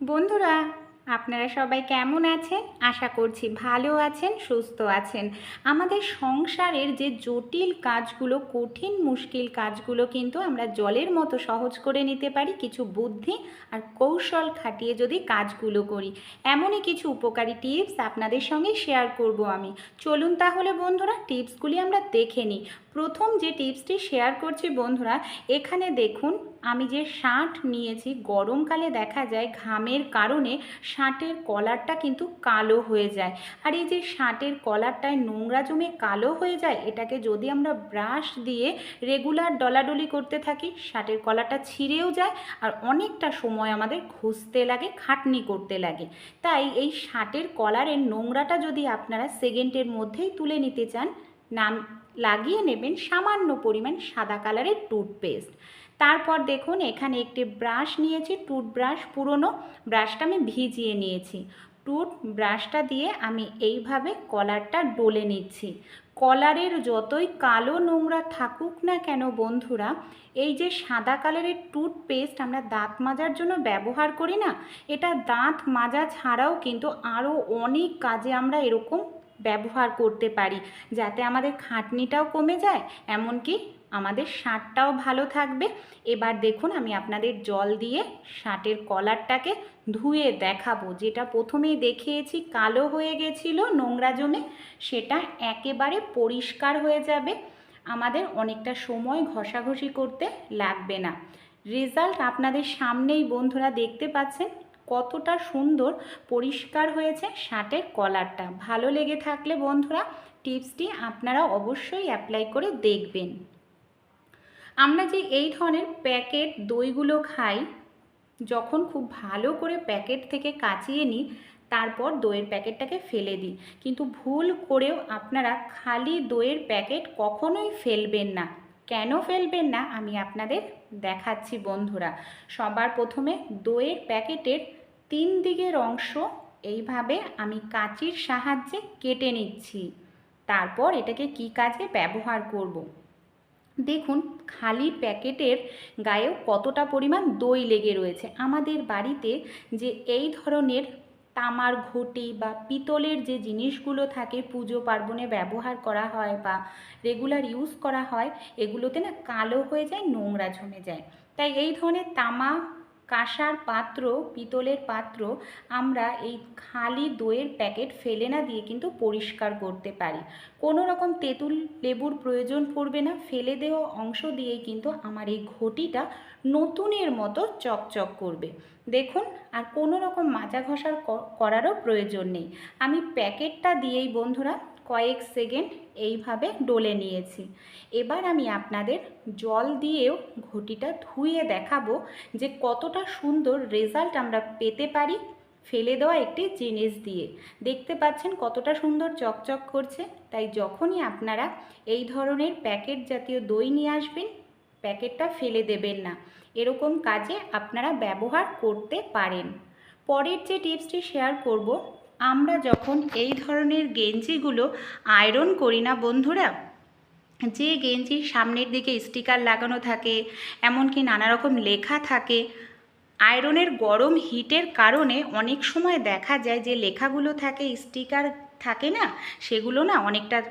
বন্ধুরা, আপনারা সবাই কেমন আছেন? আশা করছি ভালো আছেন, সুস্থ আছেন। আমাদের সংসারের যে জটিল কাজগুলো, কঠিন, মুশকিল কাজগুলো কিন্তু আমরা জলের মতো সহজ করে নিতে পারি। কিছু বুদ্ধি আর কৌশল খাটিয়ে যদি কাজগুলো করি। এমনই কিছু উপকারী টিপস আপনাদের সঙ্গে শেয়ার করব আমি। চলুন তাহলে বন্ধুরা, টিপসগুলি আমরা দেখে নিই। প্রথম যে টিপসটি শেয়ার করছি বন্ধুরা, এখানে দেখুন আমি যে শার্ট নিয়েছি, গরমকালে দেখা যায় ঘামের কারণে শার্টের কলারটা কিন্তু কালো হয়ে যায়। আর এই যে শার্টের কলারটায় নোংরা জমে কালো হয়ে যায়, এটাকে যদি আমরা ব্রাশ দিয়ে রেগুলার ডলাডলি করতে থাকি, শার্টের কলারটা ছিঁড়েও যায় আর অনেকটা সময় আমাদের ঘষতে লাগে, খাটনি করতে লাগে। তাই এই শার্টের কলারের নোংরাটা যদি আপনারা সেকেন্ডের মধ্যেই তুলে নিতে চান, নাম লাগিয়ে নেবেন সামান্য পরিমাণ সাদা কালারের টুথপেস্ট। তারপর দেখুন, এখানে একটি ব্রাশ নিয়েছি, টুথব্রাশ, পুরনো ব্রাশটা আমি ভিজিয়ে নিয়েছি। টুথ ব্রাশটা দিয়ে আমি এইভাবে কলারটা ডলে নিচ্ছি। কলারের যতই কালো নোংরা থাকুক না কেন বন্ধুরা, এই যে সাদা কালারের টুথপেস্ট আমরা দাঁত মাজার জন্য ব্যবহার করি না, এটা দাঁত মাজা ছাড়াও কিন্তু আরও অনেক কাজে আমরা এরকম ব্যবহার করতে পারি, যাতে আমাদের খাটনিটাও কমে যায়, এমনকি আমাদের শার্টটাও ভালো থাকবে। এবার দেখুন, আমি আপনাদের জল দিয়ে শার্টের কলারটাকে ধুয়ে দেখাবো। যেটা প্রথমেই দেখিয়েছি, কালো হয়ে গেছিল নোংরা জমে, সেটা একেবারে পরিষ্কার হয়ে যাবে। আমাদের অনেকটা সময় ঘষাঘষি করতে লাগবে না। রেজাল্ট আপনাদের সামনেই বন্ধুরা দেখতে পাচ্ছেন, কতটা সুন্দর পরিষ্কার হয়েছে শার্টের কলারটা। ভালো লেগে থাকলে বন্ধুরা, টিপসটি আপনারা অবশ্যই অ্যাপ্লাই করে দেখবেন। আমরা যে এই ধরনের প্যাকেট দইগুলো খাই, যখন খুব ভালো করে প্যাকেট থেকে কাচিয়ে নিই, তারপর দইয়ের প্যাকেটটাকে ফেলে দিই। কিন্তু ভুল করেও আপনারা খালি দইয়ের প্যাকেট কখনোই ফেলবেন না। কেন ফেলবেন না? আমি আপনাদের দেখাচ্ছি বন্ধুরা। সবার প্রথমে দইয়ের প্যাকেটের তিন দিকের অংশ এইভাবে আমি কাঁচির সাহায্যে কেটে নিচ্ছি। তারপর এটাকে কি কাজে ব্যবহার করব। দেখুন, খালি প্যাকেটের গায়েও কতটা পরিমাণ দই লেগে রয়েছে। আমাদের বাড়িতে যে এই ধরনের তামার ঘটি বা পিতলের যে জিনিসগুলো থাকে, পুজো, পার্বণে ব্যবহার করা হয় বা রেগুলার ইউজ করা হয়, এগুলোতে না কালো হয়ে যায়, নোংরা জমে যায়। তাই এই ধরনের তামা কাঁসার পাত্র, পিতলের পাত্র আমরা এই খালি দইয়ের প্যাকেট ফেলে না দিয়ে কিন্তু পরিষ্কার করতে পারি। কোনো রকম তেঁতুল লেবুর প্রয়োজন পড়বে না, ফেলে দেওয়া অংশ দিয়েই কিন্তু আমার এই ঘটিটা নতুনের মতো চকচক করবে। দেখুন, আর কোনো রকম মাজা ঘষার করারও প্রয়োজন নেই। আমি প্যাকেটটা দিয়েই বন্ধুরা কয়েক সেকেন্ড এইভাবে ডলে নিয়েছি। এবার আমি আপনাদের জল দিয়েও ঘটিটা ধুয়ে দেখাবো যে কতটা সুন্দর রেজাল্ট আমরা পেতে পারি ফেলে দেওয়া একটি জিনিস দিয়ে। দেখতে পাচ্ছেন কতটা সুন্দর চকচক করছে। তাই যখনই আপনারা এই ধরনের প্যাকেট জাতীয় দই নিয়ে আসবেন, প্যাকেটটা ফেলে দেবেন না। এরকম কাজে আপনারা ব্যবহার করতে পারেন। পরের যে টিপসটি শেয়ার করব আমরা যখন এই ধরনের গেঞ্জিগুলো আয়রন করি না, বন্ধুরা, যে গেঞ্জির সামনের দিকে স্টিকার লাগানো থাকে, এমনকি নানা রকম লেখা থাকে আয়রনের গরম হিটের কারণে অনেক সময় দেখা যায় যে লেখাগুলো থাকে স্টিকার থাকে না, সেগুলো না অনেকটা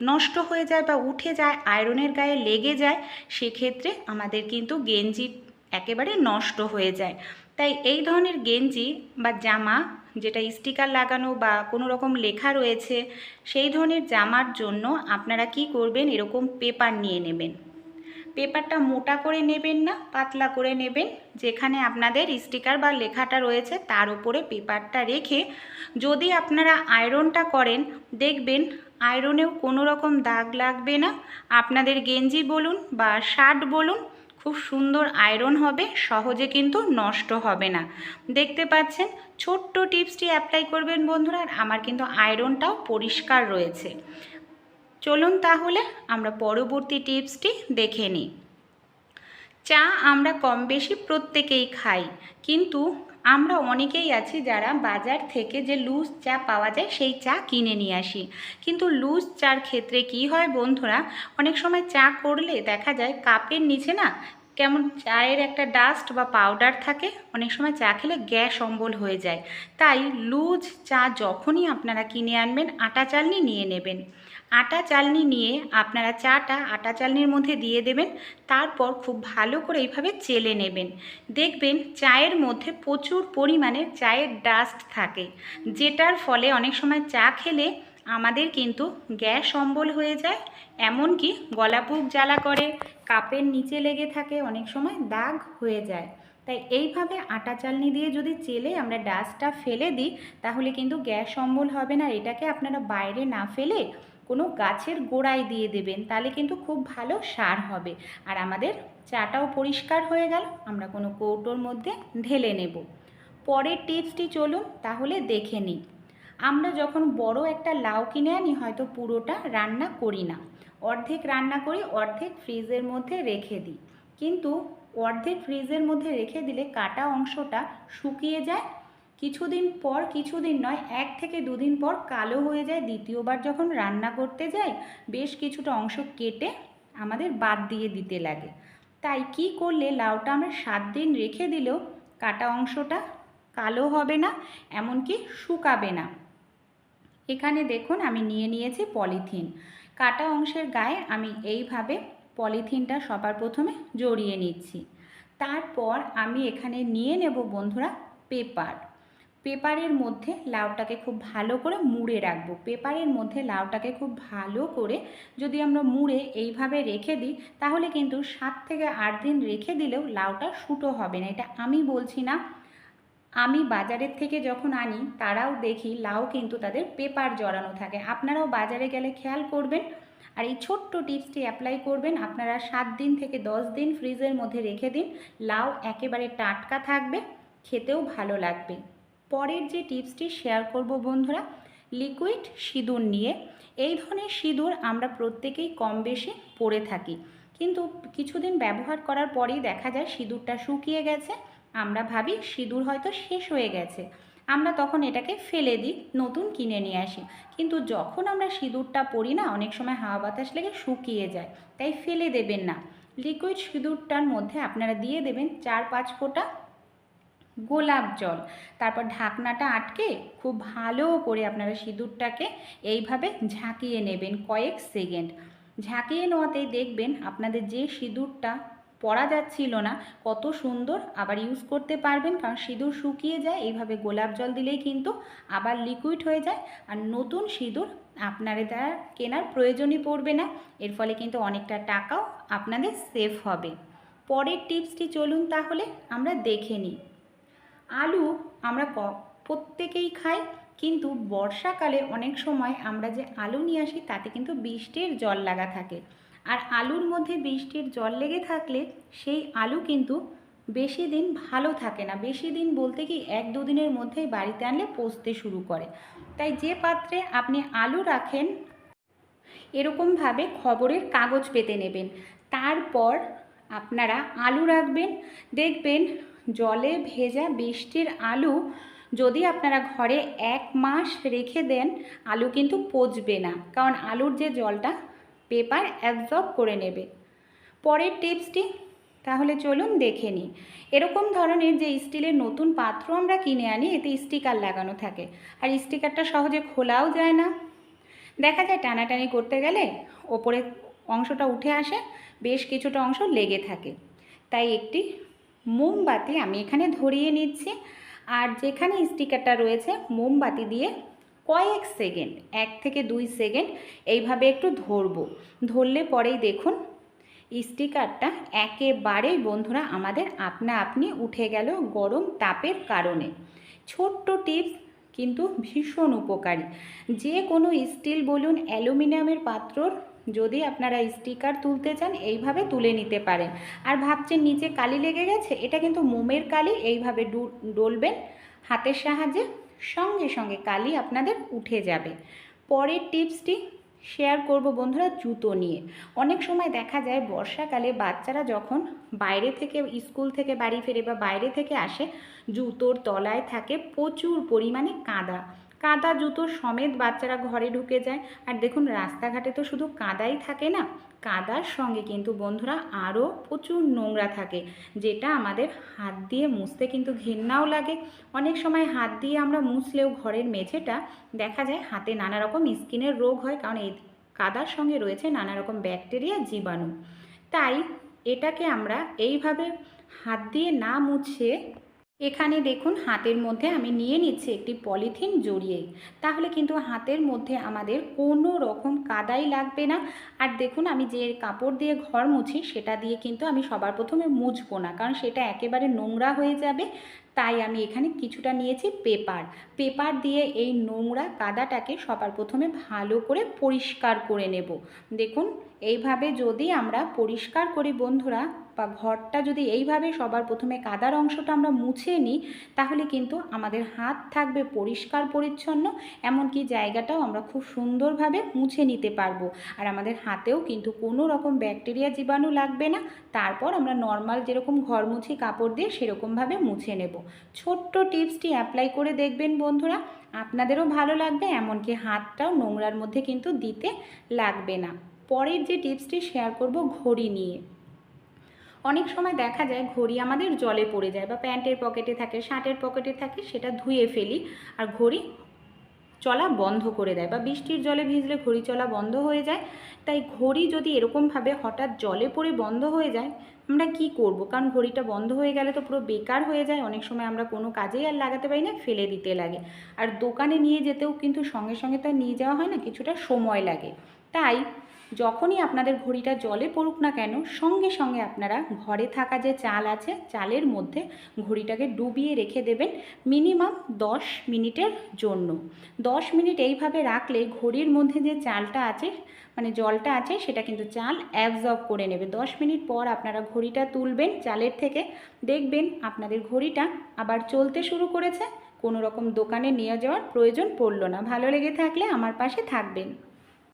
নষ্ট হয়ে যায় বা উঠে যায় আয়রনের গায়ে লেগে যায়, সেক্ষেত্রে আমাদের কিন্তু গেঞ্জি একেবারে নষ্ট হয়ে যায়। তাই এই ধরনের গেঞ্জি বা জামা যেটা স্টিকার লাগানো বা কোনো রকম লেখা রয়েছে, সেই ধরনের জামার জন্য আপনারা কি করবেন, এরকম পেপার নিয়ে নেবেন। পেপারটা মোটা করে নেবেন না, পাতলা করে নেবেন, যেখানে আপনাদের স্টিকার বা লেখাটা রয়েছে তার উপরে পেপারটা রেখে যদি আপনারা আয়রনটা করেন, দেখবেন আয়রনেও কোনো রকম দাগ লাগবে না। আপনাদের গেঞ্জি বলুন বা শার্ট বলুন খুব সুন্দর আয়রন হবে, সহজে কিন্তু নষ্ট হবে না। দেখতে পাচ্ছেন, ছোট্ট টিপসটি অ্যাপ্লাই করবেন বন্ধুরা, আর আমার কিন্তু আয়রনটাও পরিষ্কার রয়েছে। চলুন তাহলে আমরা পরবর্তী টিপসটি দেখে নিই। চা আমরা কম বেশি প্রত্যেকেই খাই, কিন্তু আমরা অনেকেই আছি যারা বাজার থেকে যে লুজ চা পাওয়া যায় সেই চা কিনে নিয়ে আসি। কিন্তু লুজ চার ক্ষেত্রে কি হয় বন্ধুরা? অনেক সময় চা করলে দেখা যায় কাপের নিচে না কেমন চায়ের একটা ডাস্ট বা পাউডার থাকে, অনেক সময় চা খেলে গ্যাস অম্বল হয়ে যায়। তাই লুজ চা যখনই আপনারা কিনে আনবেন, আটা চালনি নিয়ে নেবেন। আটা চালনি নিয়ে আপনারা চাটা আটা চালনির মধ্যে দিয়ে দেবেন, তারপর খুব ভালো করে এইভাবে চেলে নেবেন। দেখবেন চায়ের মধ্যে প্রচুর পরিমাণে চায়ের ডাস্ট থাকে, যেটার ফলে অনেক সময় চা খেলে আমাদের কিন্তু গ্যাস অম্বল হয়ে যায়, এমনকি গলাপুক জ্বালা করে, কাপের নিচে লেগে থাকে, অনেক সময় দাগ হয়ে যায়। তাই এইভাবে আটা চালনি দিয়ে যদি চেলে আমরা ডাস্টটা ফেলে দিই, তাহলে কিন্তু গ্যাস অম্বল হবে না। এটাকে আপনারা বাইরে না ফেলে কোনো গাছের গোড়ায় দিয়ে দেবেন, তাহলে কিন্তু খুব ভালো সার হবে। আর আমাদের চাটাও পরিষ্কার হয়ে গেল, আমরা কোনো কৌটোর মধ্যে ঢেলে নেব। পরের টিপসটি চলুন তাহলে দেখে নিই। আমরা যখন বড় একটা লাউ কিনে আনি, হয়তো পুরোটা রান্না করি না। অর্ধেক রান্না করি, অর্ধেক ফ্রিজের মধ্যে রেখে দিই। কিন্তু অর্ধেক ফ্রিজের মধ্যে রেখে দিলে কাটা অংশটা শুকিয়ে যায়। কিছুদিন পর, কিছুদিন নয়, এক থেকে দুদিন পর কালো হয়ে যায়। দ্বিতীয়বার যখন রান্না করতে যাই, বেশ কিছুটা অংশ কেটে আমাদের বাদ দিয়ে দিতে লাগে। তাই কি করলে লাউটা আমরা সাত দিন রেখে দিলেও কাটা অংশটা কালো হবে না, এমনকি শুকাবে না? এখানে দেখুন আমি নিয়ে নিয়েছি পলিথিন। কাটা অংশের গায়ে আমি এইভাবে পলিথিনটা সবার প্রথমে জড়িয়ে নিচ্ছি। তারপর আমি এখানে নিয়ে নেব বন্ধুরা পেপার। পেপারের মধ্যে লাউটাকে খুব ভালো করে মুড়ে রাখব। পেপারের মধ্যে লাউটাকে খুব ভালো করে যদি আমরা মুড়ে এইভাবে রেখে দিই, তাহলে কিন্তু সাত থেকে আট দিন রেখে দিলেও লাউটা শুটো হবে না। এটা আমি বলছি না। আমি বাজারের থেকে যখন আনি, তারাও দেখি লাউ কিন্তু তাদের পেপার জড়ানো থাকে। আপনারাও বাজারে গেলে খেয়াল করবেন। আর এই ছোট্ট টিপসটি অ্যাপ্লাই করবেন। আপনারা সাত দিন থেকে দশ দিন ফ্রিজের মধ্যে রেখে দিন। লাউ একেবারে টাটকা থাকবে, খেতেও ভালো লাগবে। পরের যে টিপসটি শেয়ার করব বন্ধুরা লিকুইড সিঁদুর নিয়ে। এই ধরনের সিঁদুর আমরা প্রত্যেকেই কম বেশি পরে থাকি। কিন্তু কিছুদিন ব্যবহার করার পরেই দেখা যায় সিঁদুরটা শুকিয়ে গেছে। আমরা ভাবি সিঁদুর হয়তো শেষ হয়ে গেছে। আমরা তখন এটাকে ফেলে দিই, নতুন কিনে নিয়ে আসি। কিন্তু যখন আমরা সিঁদুরটা পরি না, অনেক সময় হাওয়া বাতাস লেগে শুকিয়ে যায়। তাই ফেলে দেবেন না। লিকুইড সিঁদুরটার মধ্যে আপনারা দিয়ে দেবেন চার পাঁচ ফোঁটা গোলাপ জল। তারপর ঢাকনাটা আটকে খুব ভালো করে আপনারা সিঁদুরটাকে এইভাবে ঝাঁকিয়ে নেবেন কয়েক সেকেন্ড। ঝাঁকিয়ে নেওয়াতেই দেখবেন আপনাদের যে সিঁদুরটা পরা যাচ্ছিল না। কত সুন্দর আবার ইউজ করতে পারবেন, কারণ সিঁদুর শুকিয়ে যায়, এইভাবে গোলাপ জল দিলেই কিন্তু আবার লিকুইড হয়ে যায়। আর নতুন সিঁদুর আপনাদের দ্বারা কেনার প্রয়োজনই পড়বে না, এর ফলে কিন্তু অনেকটা টাকাও আপনাদের সেফ হবে। পরের টিপসটি চলুন তাহলে আমরা দেখে নিই। আলু আমরা প্রত্যেকেই খাই, কিন্তু বর্ষাকালে অনেক সময় আমরা যে আলু নিয়ে আসি, তাতে কিন্তু বৃষ্টির জল লাগা থাকে। আর আলুর মধ্যে বৃষ্টির জল লেগে থাকলে সেই আলু কিন্তু বেশি দিন ভালো থাকে না। বেশি দিন বলতে কি এক দুদিনের মধ্যেই বাড়িতে আনলে পচতে শুরু করে। তাই যে পাত্রে আপনি আলু রাখেন, এরকমভাবে খবরের কাগজ পেতে নেবেন। তারপর আপনারা আলু রাখবেন। দেখবেন জলে ভেজা বৃষ্টির আলু যদি আপনারা ঘরে এক মাস রেখে দেন, আলু কিন্তু পচবে না। কারণ আলুর যে জলটা পেপার অ্যাবজর্ব করে নেবে। পরের টিপসটি, তাহলে চলুন দেখে নিই। এরকম ধরনের যে স্টিলের নতুন পাত্র আমরা কিনে আনি, এতে স্টিকার লাগানো থাকে। আর স্টিকারটা সহজে খোলাও যায় না। দেখা যায় টানাটানি করতে গেলে ওপরে অংশটা উঠে আসে, বেশ কিছুটা অংশ লেগে থাকে। তাই একটি মোমবাতি আমি এখানে ধরিয়ে নিচ্ছি। আর যেখানে স্টিকারটা রয়েছে, মোমবাতি দিয়ে কয়েক সেকেন্ড, এক থেকে দুই সেকেন্ড এইভাবে একটু ধরবো। ধরলে পরেই দেখুন, স্টিকারটা একেবারেই বন্ধুরা আমাদের আপনা আপনি উঠে গেল গরম তাপের কারণে। ছোট্ট টিপস, কিন্তু ভীষণ উপকারী। যে কোনো স্টিল বলুন, অ্যালুমিনিয়ামের পাত্রর যদি আপনারা স্টিকার তুলতে চান, এইভাবে তুলে নিতে পারেন। আর ভাবছেন নিচে কালি লেগে গেছে, এটা কিন্তু মোমের কালি, এইভাবে ডলবেন হাতের সাহায্যে। সঙ্গে সঙ্গে কালি আপনাদের উঠে যাবে। পরের টিপসটি শেয়ার করব বন্ধুরা জুতো নিয়ে। অনেক সময় দেখা যায় বর্ষাকালে বাচ্চারা যখন বাইরে থেকে স্কুল থেকে বাড়ি ফেরে বা বাইরে থেকে আসে, জুতোর তলায় থাকে প্রচুর পরিমাণে কাদা। কাদা জুতো সমেত বাচ্চারা ঘরে ঢুকে যায়। আর দেখুন, রাস্তাঘাটে তো শুধু কাদাই থাকে না, কাদার সঙ্গে কিন্তু বন্ধুরা আরও প্রচুর নোংরা থাকে, যেটা আমাদের হাত দিয়ে মুছতে কিন্তু ঘেন্নাও লাগে। অনেক সময় হাত দিয়ে আমরা মুছলেও ঘরের মেঝেটা দেখা যায় হাতে নানা রকম স্কিনের রোগ হয়, কারণ এই কাদার সঙ্গে রয়েছে নানা রকম ব্যাকটেরিয়া, জীবাণু। তাই এটাকে আমরা এইভাবে হাত দিয়ে না মুছে এখানে দেখুন, হাতের মধ্যে আমি নিয়ে নিচ্ছি একটি পলিথিন জড়িয়ে। তাহলে কিন্তু হাতের মধ্যে আমাদের কোনো রকম কাদাই লাগবে না। আর দেখুন, আমি যে কাপড় দিয়ে ঘর মুছি, সেটা দিয়ে কিন্তু আমি সবার প্রথমে মুছবো না, কারণ সেটা একেবারে নোংরা হয়ে যাবে। তাই আমি এখানে কিছুটা নিয়েছি পেপার। পেপার দিয়ে এই নোংরা কাদাটাকে সবার প্রথমে ভালো করে পরিষ্কার করে নেব। দেখুন, এইভাবে যদি আমরা পরিষ্কার করি বন্ধুরা বা ঘরটা যদি এইভাবে সবার প্রথমে কাদার অংশটা আমরা মুছে নিই, তাহলে কিন্তু আমাদের হাত থাকবে পরিষ্কার পরিচ্ছন্ন, এমনকি জায়গাটাও আমরা খুব সুন্দরভাবে মুছে নিতে পারব। আর আমাদের হাতেও কিন্তু কোনো রকম ব্যাকটেরিয়া জীবাণু লাগবে না, তারপর আমরা নর্মাল যেরকম ঘর মুছি কাপড় দিয়ে সেরকমভাবে মুছে নেব। ছোট্ট টিপসটি অ্যাপ্লাই করে দেখবেন বন্ধুরা, আপনাদেরও ভালো লাগবে, এমনকি হাতটাও নোংরার মধ্যে কিন্তু দিতে লাগবে না। পরের যে টিপসটি শেয়ার করব ঘড়ি নিয়ে। অনেক সময় দেখা যায় ঘড়ি আমাদের জলে পড়ে যায় বা প্যান্টের পকেটে থাকে, শার্টের পকেটে থাকে, সেটা ধুয়ে ফেলি আর ঘড়ি চলা বন্ধ করে দেয় বা বৃষ্টির জলে ভিজলে ঘড়ি চলা বন্ধ হয়ে যায়। তাই ঘড়ি যদি এরকমভাবে হঠাৎ জলে পড়ে বন্ধ হয়ে যায়, আমরা কি করব? কারণ ঘড়িটা বন্ধ হয়ে গেলে তো পুরো বেকার হয়ে যায়, অনেক সময় আমরা কোনো কাজেই আর লাগাতে পারি না, ফেলে দিতে লাগে। আর দোকানে নিয়ে যেতেও কিন্তু সঙ্গে সঙ্গে তো নিয়ে যাওয়া হয় না, কিছুটা সময় লাগে। তাই যখনই আপনাদের ঘড়িটা জলে পড়ুক না কেন, সঙ্গে সঙ্গে আপনারা ঘরে থাকা যে চাল আছে, চালের মধ্যে ঘড়িটাকে ডুবিয়ে রেখে দেবেন মিনিমাম দশ মিনিটের জন্য। দশ মিনিট এইভাবে রাখলে ঘড়ির মধ্যে যে চালটা আছে মানে জলটা আছে, সেটা কিন্তু চাল অ্যাবজর্ব করে নেবে। দশ মিনিট পর আপনারা ঘড়িটা তুলবেন চালের থেকে, দেখবেন আপনাদের ঘড়িটা আবার চলতে শুরু করেছে, কোনো রকম দোকানে নিয়ে যাওয়ার প্রয়োজন পড়ল না। ভালো লেগে থাকলে আমার পাশে থাকবেন।